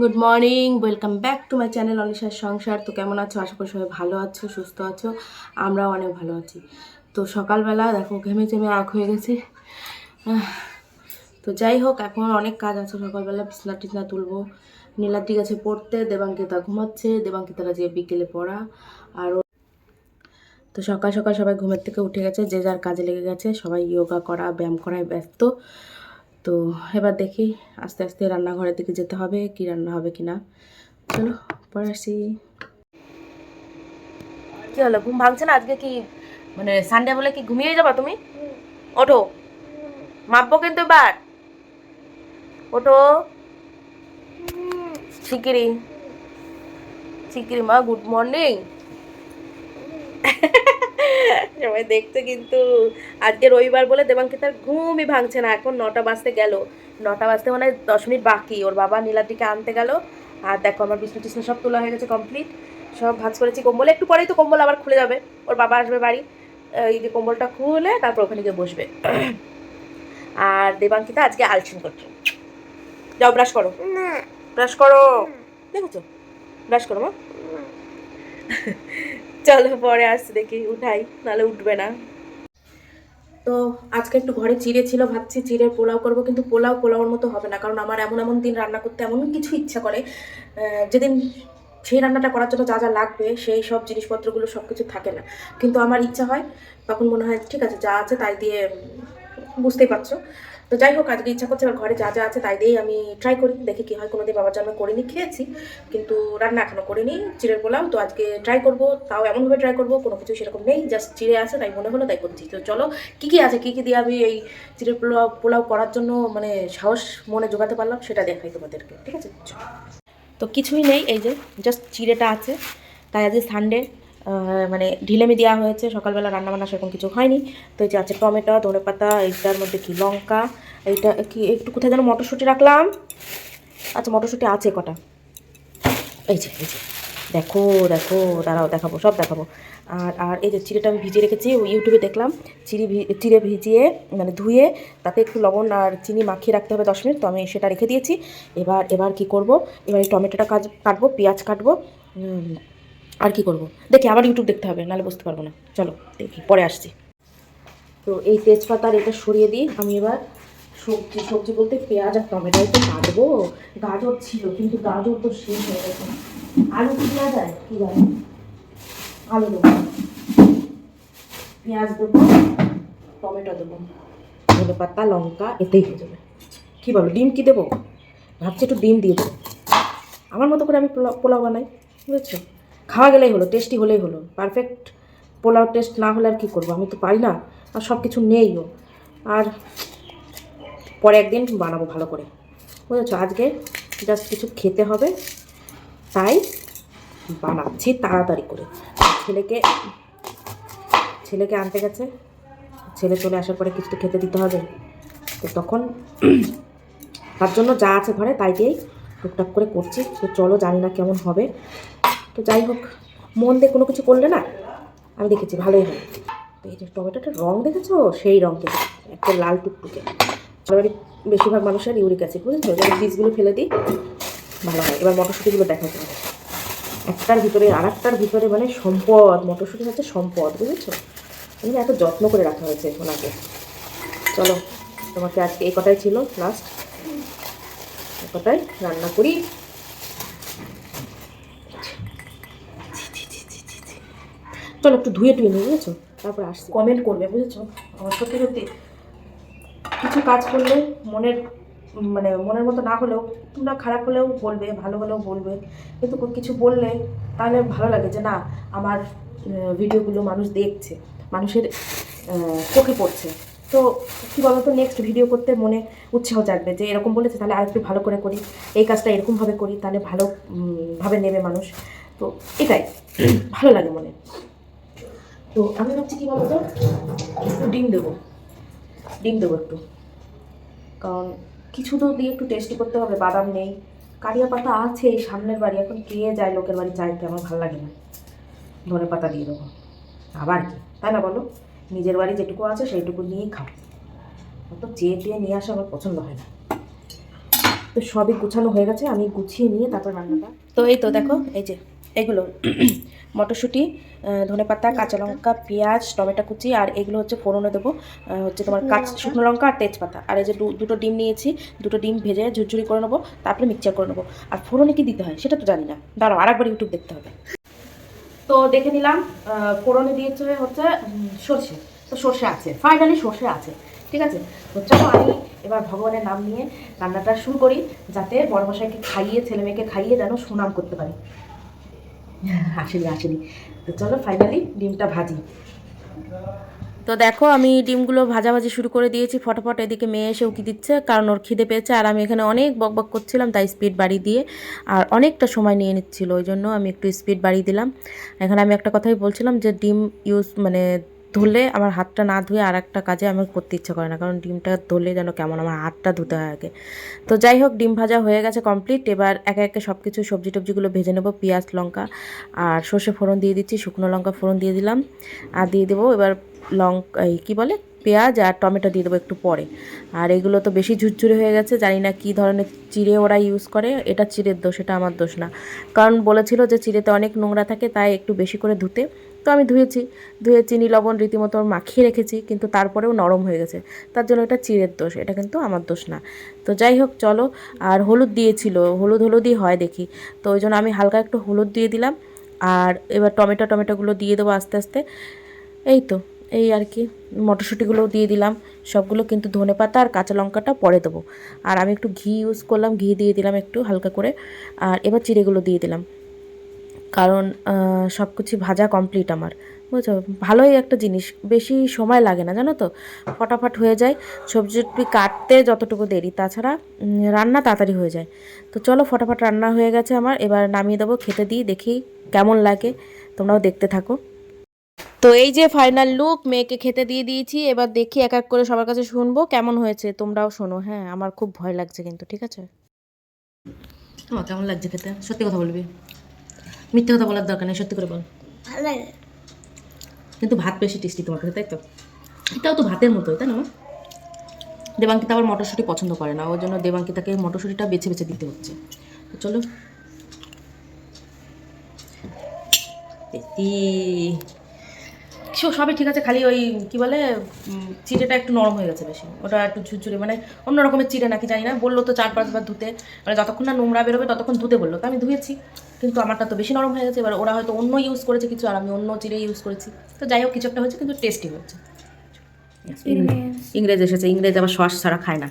Good morning welcome back to my channel অনিশার সংসার তো কেমন আছো? আশা করি সবাই ভালো আছো, সুস্থ আছো। আমরাও অনেক ভালো আছি। তো সকালবেলা দেখো, ঘেমে চেমে আখ হয়ে গেছে। তো যাই হোক, এখন অনেক কাজ আছে সকালবেলা, বিছনা টিছনা তুলবো। নীলাদ্রি গেছে পড়তে, দেবাঙ্কিতা ঘুমাচ্ছে, দেবাঙ্কিতারা যে বিকেলে পড়া। আর তো সকাল সকাল সবাই ঘুমের থেকে উঠে গেছে, যে যার কাজে লেগে গেছে, সবাই যোগা করা, ব্যায়াম করায় ব্যস্ত। তো এবার দেখি আস্তে আস্তে রান্নাঘরের দিকে যেতে হবে, কি রান্না হবে কি না চলো, পরে আসি। কি হলো, ঘুম ভাঙছে না আজকে কি? মানে সানডে বলে কি ঘুমিয়ে যাবা তুমি? ওঠো। মাপবো কিন্তু এবার। ওঠো। শিগগিরি শিগগিরি মা গুড মর্নিং সবাই দেখতে কিন্তু আজকে রবিবার বলে দেবাঙ্কিতার ঘুমই ভাঙছে না। এখন নটা বাজতে গেল। নটা বাজতে মানে দশ মিনিট বাকি। ওর বাবা নীলাদ্রিকে আনতে গেল। আর দেখো আমার বিষ্ণু টিষ্ণু সব তোলা হয়ে গেছে কমপ্লিট সব ভাজ করেছি কম্বল। একটু পরেই তো কম্বল আবার খুলে যাবে। ওর বাবা আসবে বাড়ি। এই যে কম্বলটা খুলে তারপর ওখানে গিয়ে বসবে। আর দেবাঙ্কিতা আজকে আলসিন করছে। যাও ব্রাশ করো। ব্রাশ করো। দেখেছ? ব্রাশ করো মা। চলো পরে আসছি দেখি, উঠাই, নাহলে উঠবে না। তো আজকে একটু ঘরে চিড়ে ছিল, ভাবছি চিড়ের পোলাও করব, কিন্তু পোলাও পোলাওর মতো হবে না, কারণ আমার এমন এমন দিন রান্না করতে এমন কিছু ইচ্ছা করে যেদিন সেই রান্নাটা করার জন্য যা যা লাগবে, সেই সব জিনিসপত্রগুলো সব কিছু থাকে না। কিন্তু আমার ইচ্ছা হয়, তখন মনে হয়, ঠিক আছে, যা আছে তাই দিয়ে, বুঝতেই পারছ। তো যাই হোক, আজকে ইচ্ছা করছে এবার ঘরে যা যা আছে তাই দিয়েই আমি ট্রাই করি। দেখি কি হয়, কোনোদিন বাবার জন্মে করিনি, খেয়েছি, কিন্তু রান্না এখনও করিনি, চিড়ের পোলাও, তো আজকে ট্রাই করব, তাও এমনভাবে ট্রাই করব, কোনো কিছু সেরকম নেই জাস্ট চিড়ে আছে, তাই মনে হলো, তাই করছি। তো চলো, কী কী আছে, কী কী দিয়ে আমি এই চিড়ের পোলাও পোলাও করার জন্য মানে সাহস মনে জোগাতে পারলাম, সেটা দেখাই তোমাদেরকে, ঠিক আছে। তো কিছুই নেই, এই যে জাস্ট চিড়েটা আছে, তাই আজকে সানডে মানে ঢিলেমি দেওয়া হয়েছে। সকালবেলা রান্নাবান্না সেরকম কিছু হয়নি। তো এই যে আছে টমেটো ধনে পাতা এইটার মধ্যে কি লঙ্কা, এইটা কি একটু কোথায় যেন মটরশুঁটি রাখলাম। আচ্ছা মটরশুঁটি আছে কটা? এই যে এই যে। দেখো দেখো, দাঁড়াও, দেখাবো, সব দেখাবো। আর আর এই যে চিড়েটা আমি ভিজিয়ে রেখেছি ইউটিউবে দেখলাম, চিড়ি চিড়ে ভিজিয়ে মানে ধুয়ে, তাতে একটু লবণ আর চিনি মাখিয়ে রাখতে হবে দশ মিনিট। তো আমি সেটা রেখে দিয়েছি। এবার এবার কি করব? এবার এই টমেটোটা কাজ, কাটবো, পেঁয়াজ কাটবো আর কি করব? দেখি আবার ইউটিউব দেখতে হবে, নাহলে বুঝতে পারব না। চলো, দেখি, পরে আসছি। তো এই তেজপাতার এটা সরিয়ে দিই, আমি এবার সবজি সবজি বলতে পেঁয়াজ আর টমেটোই তো কাটবো। গাজর ছিল, কিন্তু গাজর তো শেষ হয়ে গেছে। আলু কি দেওয়া যায়? কি জানি আলু দেবো। পেঁয়াজ দেবো, টমেটো দেবো। ধনে পাতা, লঙ্কা, এতেই হয়ে যাবে। কী বলো, ডিম কি দেবো? ভাবছি একটু ডিম দিয়ে দেবো। আমার মতো করে আমি পোলাও পোলাও বানাই, বুঝেছ? খাওয়া গেলেই হলো টেস্টি হলেই হলো। পারফেক্ট পোলাও টেস্ট না হলে আর কী করব? আমি তো পারি না, আর সব কিছু নেইও আর পরে একদিন বানাবো ভালো করে। বুঝেছ? আজকে জাস্ট কিছু খেতে হবে, তাই বানাচ্ছি তাড়াতাড়ি করে। ছেলেকে ছেলেকে আনতে গেছে। ছেলে চলে আসার পরে কিছু খেতে দিতে হবে। তো তখন তার জন্য যা আছে ঘরে তাই দিয়েই টুকটাক করে করছি। তো চলো জানি না কেমন হবে। তো যাই হোক, মন দিয়ে কোনো কিছু করলে না আমি দেখেছি ভালোই হয়। তো এই যে টমেটোটার রং দেখেছ? সেই রং কিন্তু একটা লাল টুকটুকে। আমাদের বেশিরভাগ মানুষের ইউরিক অ্যাসিড, বুঝেছ? এবার বীজগুলো ফেলে দিই, ভালো হয়। এবার মটরশুঁটিগুলো দেখা যাবে একটার ভিতরে আর একটার ভিতরে মানে সম্পদ, মটরশুঁটি হচ্ছে সম্পদ, বুঝেছ? মানে এত যত্ন করে রাখা হয়েছে ওনাকে চলো, তোমাকে আজকে এই কটাই ছিল লাস্ট কটাই রান্না করি। চলো একটু ধুয়ে টুয়ে নিয়ে বুঝেছ? তারপর আসছি। কমেন্ট করবে, বুঝেছ? আমার সত্যি সত্যি কিছু কাজ করলে মনের মানে মনের মতো না হলেও তোমরা খারাপ হলেও বলবে, ভালো হলেও বলবে। কিন্তু কিছু বললে তাহলে ভালো লাগে যে না, আমার ভিডিওগুলো মানুষ দেখছে, মানুষের চোখে পড়ছে। তো কী বলতো নেক্সট ভিডিও করতে মনে উৎসাহ জাগবে যে এরকম বলেছে, তাহলে আরেকটু ভালো করে করি। এই কাজটা এরকমভাবে করি, তাহলে ভালোভাবে নেবে মানুষ। তো এটাই, ভালো লাগে মনে। তো আমি ভাবছি কী বলতো? একটু ডিম দেবো। ডিম দেবো একটু। কারণ কিছু তো দিয়ে একটু টেস্টি করতে হবে, বাদাম নেই। কারিয়া পাতা আছে সামনের বাড়ি, এখন কে যায় লোকের বাড়ি চাইতে? আমার ভালো লাগে না। ধনে পাতা দিয়ে দেবো। আবার কি? তাই না বলো? নিজের বাড়ি যেটুকু আছে সেইটুকু নিয়েই খাও। অত চেয়ে টেয়ে নিয়ে আসা আমার পছন্দ হয় না। তো সবই গুছানো হয়ে গেছে, আমি গুছিয়ে নিয়ে তারপর রান্নাটা তো এই তো দেখো, এই যে এগুলো মটরশুঁটি ধনে পাতা কাঁচা লঙ্কা পেঁয়াজ টমেটো কুচি আর এগুলো হচ্ছে ফোড়নে দেবো। হচ্ছে তোমার কাঁচ শুকনো লঙ্কা আর তেজপাতা। আর এই যে দুটো ডিম নিয়েছি দুটো ডিম ভেজে ঝুরঝুরি করে নেব তারপরে মিক্সচার করে নেব। আর ফোড়নে কি দিতে হয় সেটা তো জানি না। দাঁড়াও আরেকবার ইউটিউব দেখতে হবে। তো দেখে নিলাম ফোড়নে দিয়েছে হচ্ছে সর্ষে। তো সর্ষে আছে ফাইনালি সর্ষে আছে ঠিক আছে? তো চলো আমি এবার ভগবানের নাম নিয়ে রান্নাটা শুরু করি যাতে বড় মশাইকে খাইয়ে ছেলে মেয়েকে খাইয়ে যেন সুনাম করতে পারি। আসেনি আসেনি। তো চলো ফাইনালি ডিমটা ভাজি। তো দেখো, আমি ডিমগুলো ভাজাভাজি শুরু করে দিয়েছি ফটাফট, এদিকে মেয়ে এসে উকি দিচ্ছে, কারণ ওর খিদে পেয়েছে, আর আমি এখানে অনেক বকবক করছিলাম, তাই স্পিড বাড়ি দিয়ে, আর অনেকটা সময় নিয়ে নিচ্ছিল, ওই জন্য আমি একটু স্পিড বাড়িয়ে দিলাম। এখানে আমি একটা কথাই বলছিলাম যে ডিম ইউজ মানে ধুলে আমার হাতটা না ধুয়ে আর একটা কাজে আমার করতে ইচ্ছা করে না, কারণ ডিমটা ধুলে যেন কেমন আমার হাতটা ধুতে হয় আগে। তো যাই হোক, ডিম ভাজা হয়ে গেছে কমপ্লিট এবার একে একে সব কিছু সবজি টবজিগুলো ভেজে নেব, পেঁয়াজ, লঙ্কা আর সর্ষে ফোড়ন দিয়ে দিচ্ছি, শুকনো লঙ্কা ফোড়ন দিয়ে দিলাম আর দিয়ে দেবো এবার লঙ্কা এই কী বলে? পেঁয়াজ আর টমেটো দিয়ে দেবো একটু পরে। আর এগুলো তো বেশি ঝুরঝুরে হয়ে গেছে, জানি না কী ধরনের চিড়ে ওরা ইউজ করে, এটা চিড়ের দোষ এটা আমার দোষ না। কারণ বলেছিল যে চিড়েতে অনেক নোংরা থাকে, তাই একটু বেশি করে ধুতে। তো আমি ধুয়েছি, ধুয়ে চিনি, লবণ রীতিমতো মাখিয়ে রেখেছি, কিন্তু তারপরেও নরম হয়ে গেছে। তার জন্য এটা চিড়ের দোষ, এটা কিন্তু আমার দোষ না। তো যাই হোক, চলো, আর হলুদ দিয়েছিল, হলুদ হলুদই হয় দেখি। তো ওই জন্য আমি হালকা একটু হলুদ দিয়ে দিলাম, আর এবার টমেটো, টমেটোগুলো দিয়ে দেবো আস্তে আস্তে। এই তো, এই আর কি মটরশুঁটিগুলোও দিয়ে দিলাম, সবগুলো কিন্তু ধনে পাতা আর কাঁচা লঙ্কাটা পরে দেবো। আর আমি একটু ঘি ইউজ করলাম, ঘি দিয়ে দিলাম একটু হালকা করে, আর এবার চিড়েগুলো দিয়ে দিলাম। কারণ সব কিছু ভাজা কমপ্লিট আমার। বুঝছ? ভালোই একটা জিনিস। বেশি সময় লাগে না, জানো তো? ফটাফট হয়ে যায়। সবজি টবজি কাটতে যতটুকু দেরি, তাছাড়া রান্না তাড়াতাড়ি হয়ে যায়। তো চলো, ফটাফট রান্না হয়ে গেছে আমার। এবার নামিয়ে দেবো, খেতে দিই, দেখি কেমন লাগে। তোমরাও দেখতে থাকো। তো এই যে ফাইনাল লুক মেয়েকে খেতে দিয়ে দিয়েছি। এবার দেখি এক এক করে সবার কাছে শুনব, কেমন হয়েছে? তোমরাও শোনো। হ্যাঁ আমার খুব ভয় লাগছে কিন্তু, ঠিক আছে? কেমন লাগছে খেতে? সত্যি কথা বলবি। মিথ্যে কথা বলার দরকার নেই সত্যি করে বল। ভালো লাগে। কিন্তু ভাত বেশি টেস্টি তোমার কাছে তাই তো? এটাও তো ভাতের মতো তাই না? দেবাঙ্কিতা আবার মটরশুঁটি পছন্দ করে না ওর জন্য দেবাঙ্কিতাকে মটরশুঁটিটা বেছে বেছে দিতে হচ্ছে। তো চলো। সো সবই ঠিক আছে খালি ওই কি বলে চিড়েটা একটু নরম হয়ে গেছে বেশি। ওটা একটু ঝুরঝুরে মানে অন্য রকমের চিড়ে নাকি জানি না বলল তো চার পাঁচবার ধুতে। মানে যতক্ষণ না নোংরা বেরোবে ততক্ষণ ধুতে বলল তো আমি ধুয়েছি। কিন্তু আমারটা তো বেশি নরম হয়ে গেছে এবার ওরা হয়তো অন্য ইউজ করেছে কিছু আর আমি অন্য চিড়ে ইউজ করেছি। তো যাই হোক কিছু একটা হয়েছে কিন্তু টেস্টি হয়েছে। ইংরেজ এসেছে ইংরেজ আবার সস ছাড়া খায় না।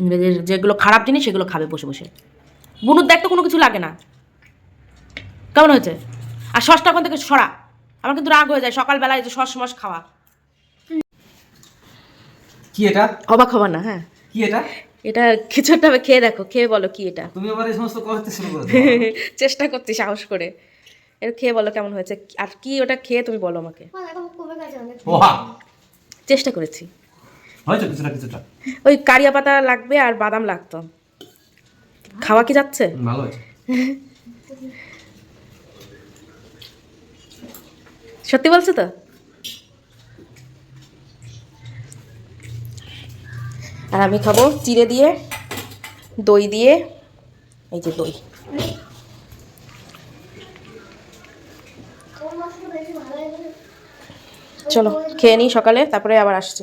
ইংরেজের যেগুলো খারাপ জিনিস সেগুলো খাবে বসে বসে। বুনুর দেখ তো কোনো কিছু লাগে না। কেমন হয়েছে? আর সসটা ওখান থেকে সরা। আমার কিন্তু রাগ হয়ে যায় সকালবেলায় যে সস মস খাওয়া। কি এটা? অবাক হবা না হ্যাঁ। কি এটা? এটা কিছু একটা খেয়ে দেখো খেয়ে বলো কি এটা। তুমি আবার এই সমস্ত করতে শুরু করে। চেষ্টা করছি সাহস করে। এর খেয়ে বলো কেমন হয়েছে আর কি ওটা খেয়ে তুমি বলো আমাকে। চেষ্টা করেছি। হয়েছে কিছুটা কিছুটা। ওই কারিয়া পাতা লাগবে আর বাদাম লাগতো। খাওয়া কি যাচ্ছে? ভালো হয়েছে। সত্যি বলছো তো? আর আমি খাব চিড়ে দিয়ে, দই দিয়ে, এই যে দই। চলো, খেয়ে নিই সকালে, তারপরে আবার আসছি।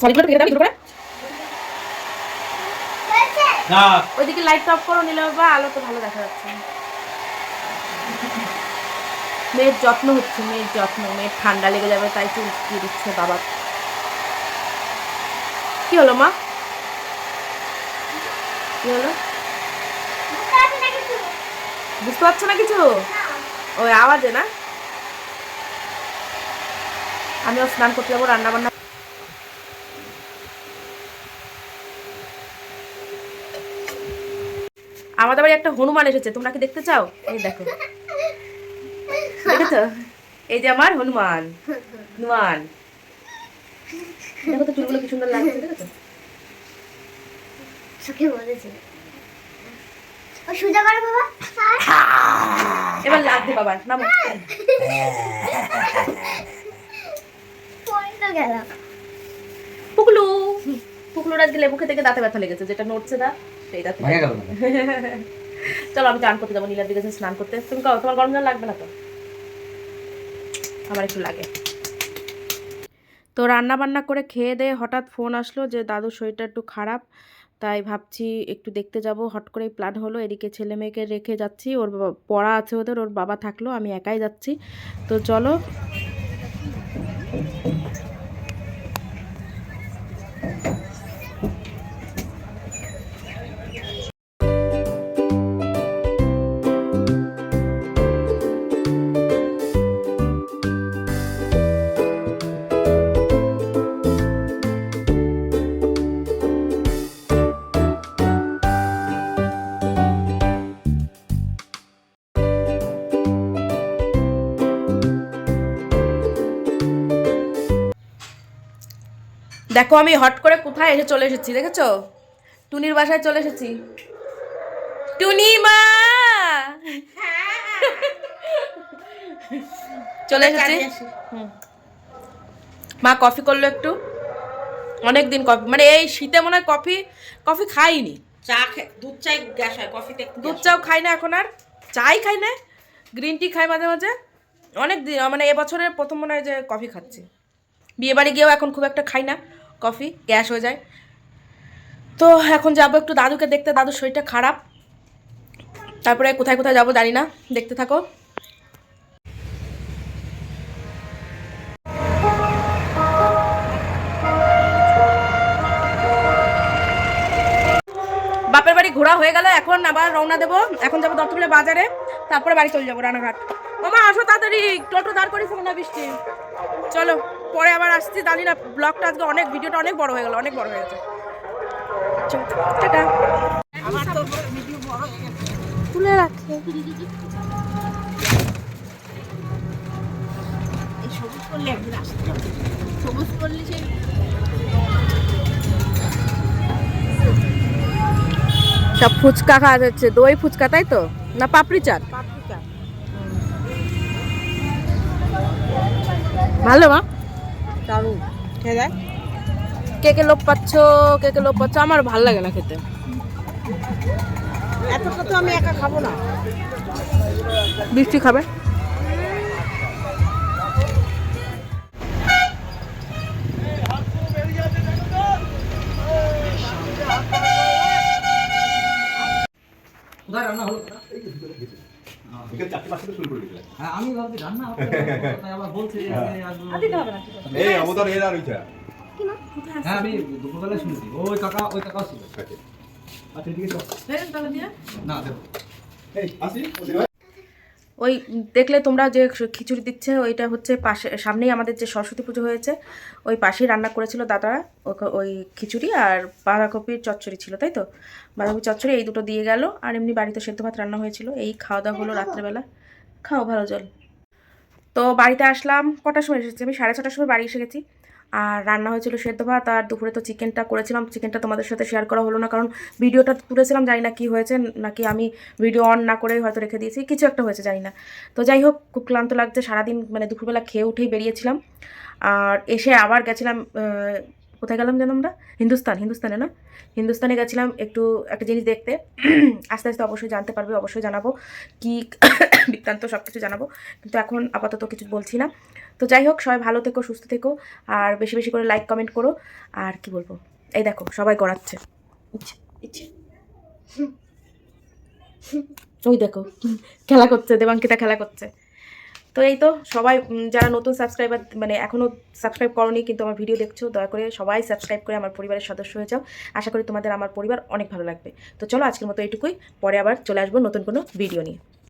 শাড়িগুলো থেকে দাবি করে ওইদিকে লাইট অফ করো নিলে বা আলো তো ভালো দেখা যাচ্ছে। না। মেয়ের যত্ন হচ্ছে মেয়ের যত্ন মেয়ের ঠান্ডা লেগে যাবে তাই চুল দিয়ে দিচ্ছে বাবা। কি হলো মা? কি হলো? বুঝতে পারছ না কিছু? ওই আওয়াজে না? আমিও স্নান করতে যাব রান্না বান্না আমাদের বাড়ি একটা হনুমান এসেছে তোমরা কি দেখতে চাও? এই দেখো। দেখেছ? এই যে আমার হনুমান। হনুমান। দেখো তো চুলগুলো কি সুন্দর লাগছে দেখেছ? সুখে বলেছে। ও সুজা করে বাবা। এবার লাগবে বাবা নামো। পরে তো গেলাম। পুকলু। পুকলুর আজকে লেবু খেতে গিয়ে দাঁতে ব্যথা লেগেছে যেটা নড়ছে দা সেই দাঁতে ভাঙে গেল না চলো আমি চান করতে যাব নীলার দিকে স্নান করতে। তুমি কও তোমার গরম জল লাগবে না তো? আমার একটু লাগে। তো রান্না বান্না করে খেয়ে দিয়ে হঠাৎ ফোন আসলো যে দাদুর শরীরটা একটু খারাপ তাই ভাবছি একটু দেখতে যাব। হট করেই প্ল্যান হলো এদিকে ছেলে মেয়েকে রেখে যাচ্ছি। ওর বাবা পড়া আছে ওদের ওর বাবা থাকল আমি একাই যাচ্ছি। তো চলো। দেখো আমি হট করে কোথায় এসে চলে এসেছি দেখেছ? টুনির বাসায় চলে এসেছি। টুনি মা! চলে এসেছি। হুম। মা কফি করল একটু। অনেক দিন কফি মানে এই শীতে মনে হয় কফি কফি খাইনি। চা দুধ চাই গ্যাস হয় কফিতে দুধ চাও খাই না এখন আর। চাই খাই না গ্রিন টি খাই মাঝে মাঝে। অনেক দিন মানে এবছরের প্রথম মনে হয় যে কফি খাচ্ছি। বিয়ে বাড়ি গিয়েও এখন খুব একটা খাই না। কফি, গ্যাস হয়ে যায়। তো এখন যাব একটু দাদুকে দেখতে, দাদুর শরীরটা খারাপ। তারপরে কোথায় কোথায় যাব জানি না, দেখতে থাকো। বাপের বাড়ি ঘোরা হয়ে গেল, এখন আবার রওনা দেবো। এখন যাব দত্তপুরে বাজারে, তারপরে বাড়ি চলে যাব রানাঘাট। মামা আসো তাড়াতাড়ি, টোটো দাঁড় করিস না বৃষ্টি। চলো। পরে আবার আসছি জানি না ব্লগটা আজকে অনেক ভিডিওটা অনেক বড় হয়ে গেল অনেক বড় হয়ে গেছে। টাটা। তুলে রাখে। সব ফুচকা খাওয়া যাচ্ছে দই ফুচকা তাই তো? না পাপড়ি চাট। ভালো মা? দারুণ। খেয়ে দেয় কে কে লোভ পাচ্ছ কে কে লোভ পাচ্ছ আমার ভালো লাগে না খেতে। এতটা তো আমি একা খাব না। বৃষ্টি খাবে? রান্না হলো। বিকেল চারটে পাঁচটা শুরু করে দিলে হ্যাঁ আমি ভাবছি রান্না হবে আবার বলছে যে আজকে আসব। এই অবতার এর আর ওইটা। হ্যাঁ আমি দুপুরবেলায় শুনেছি। ওই কাকা ওই কাকা ছিল। আচ্ছা এদিকে চল না দেবো। এই আসি ওই দেখলে তোমরা যে খিচুড়ি দিচ্ছে ওইটা হচ্ছে পাশে সামনেই আমাদের যে সরস্বতী পুজো হয়েছে ওই পাশেই রান্না করেছিল দাদারা ওই খিচুড়ি আর বাঁধাকপির চচ্চড়ি ছিল তাই তো? বাঁধাকপির চচ্চড়ি এই দুটো দিয়ে গেল আর এমনি বাড়িতে সেদ্ধ ভাত রান্না হয়েছিল এই খাওয়া দাওয়া হলো রাত্রেবেলা। খাও ভালো জল। তো বাড়িতে আসলাম, কটার সময় এসেছি? আমি সাড়ে ছটার সময় বাড়ি এসে গেছি। আর রান্না হয়েছিল সেদ্ধ ভাত, আর দুপুরে তো চিকেনটা করেছিলাম। চিকেনটা তোমাদের সাথে শেয়ার করা হলো না, কারণ ভিডিওটা তুলেছিলাম, জানি না কি হয়েছে, নাকি আমি ভিডিও অন না করে হয়তো রেখে দিয়েছি, কিছু একটা হয়েছে, জানি না। তো যাই হোক, খুব ক্লান্ত লাগছে, সারাদিন মানে দুপুরবেলা খেয়ে উঠেই বেরিয়েছিলাম। আর এসে আবার গেছিলাম কোথায় গেলাম যেন আমরা? হিন্দুস্তান, হিন্দুস্তানে না? হিন্দুস্তানে গেছিলাম একটু, একটা জিনিস দেখতে। আস্তে আস্তে অবশ্যই জানতে পারবে, অবশ্যই জানাব। কি বৃত্তান্ত সব কিছু জানাব। কিন্তু এখন আপাতত কিছু বলছি না। তো যাই হোক, সবাই ভালো থেকো, সুস্থ থেকো। আর বেশি বেশি করে লাইক কমেন্ট করো। আর কি বলব? এই দেখো, সবাই ইচ্ছে। ওই দেখো, খেলা করছে, দেবাঙ্কিতা খেলা করছে। তো এই তো সবাই যারা নতুন সাবস্ক্রাইবার মানে এখনও সাবস্ক্রাইব করনি কিন্তু আমার ভিডিও দেখছ, দয়া করে সবাই সাবস্ক্রাইব করে আমার পরিবারের সদস্য হয়ে যাও। আশা করি তোমাদের, আমার পরিবার অনেক ভালো লাগবে। তো চলো আজকের মতো এইটুকুই, পরে আবার চলে আসব নতুন কোনো ভিডিও নিয়ে।